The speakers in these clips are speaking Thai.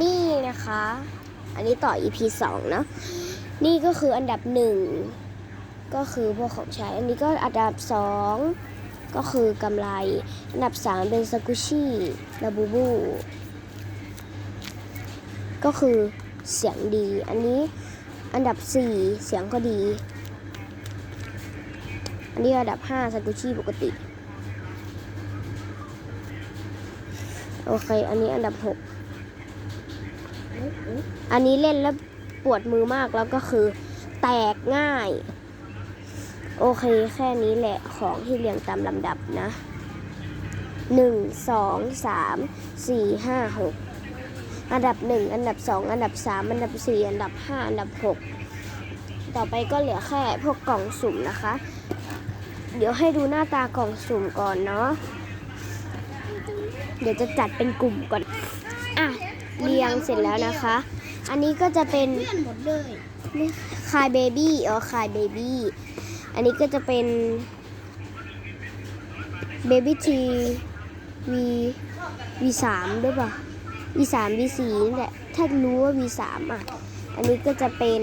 นี่นะคะ อันนี้ต่อ EP สองเนอะนี่ก็คืออันดับหนึ่งก็คือพวกของใช้ อันนี้ก็อันดับสองก็คือกำไร อันดับสามเป็นสกุชี่ลาบูบู ก็คือเสียงดี อันนี้อันดับสี่เสียงก็ดี อันนี้อันดับห้าสกุชี่ปกติ โอเค อันนี้อันดับหก อันนี้เล่นแล้วปวดมือมากแล้วก็คือแตกง่าย โอเคแค่นี้แหละของที่เรียงตามลำดับนะหนึ่งสองสามสี่ห้าหกอันดับหนึ่งอันดับสองอันดับสามอันดับสี่อันดับห้าอันดับหกต่อไปก็เหลือแค่พวกกล่องสุ่มนะคะ เดี๋ยวให้ดูหน้าตากล่องสุ่มก่อนเนาะเดี๋ยวจะจัดเป็นกลุ่มก่อน เรียงเสร็จแล้วนะคะ อันนี้ก็จะเป็นเพื่อนหมดเลยคายเบบี้อ๋อคายเบบี้อันนี้ก็จะเป็นเบบี้ทีวีวีสามด้วยป่ะวีสามวีสี่นี่แหละถ้ารู้ว่าวีสามอะ อันนี้ก็จะเป็น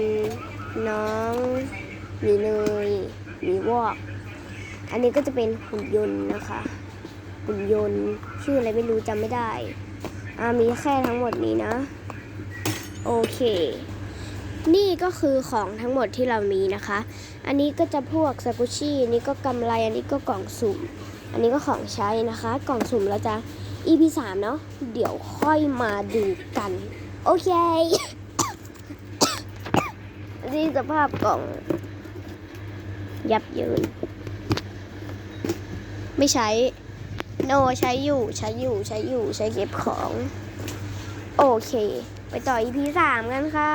น้องหมีเนยหมีวอกอันนี้ก็จะเป็นหุ่นยนต์นะคะ หุ่นยนต์ชื่ออะไรไม่รู้จำไม่ได้ อามีแค่ทั้งหมดนี้นะ โอเค นี่ก็คือของทั้งหมดที่เรามีนะคะ อันนี้ก็จะพวกสกุชี่อันนี้ก็กำไร อันนี้ก็กล่องสุ่ม อันนี้ก็ของใช้นะคะ กล่องสุ่มเราจะ EP 3 เนาะ เดี๋ยวค่อยมาดูกัน โอเคนี่สภาพกล่อง ยับเยิน ไม่ใช้ โนใช้อยู่ใช้อยู่ใช้อยู่ใช้เก็บของ โอเค ไปต่ออีพีสามกันค่ะ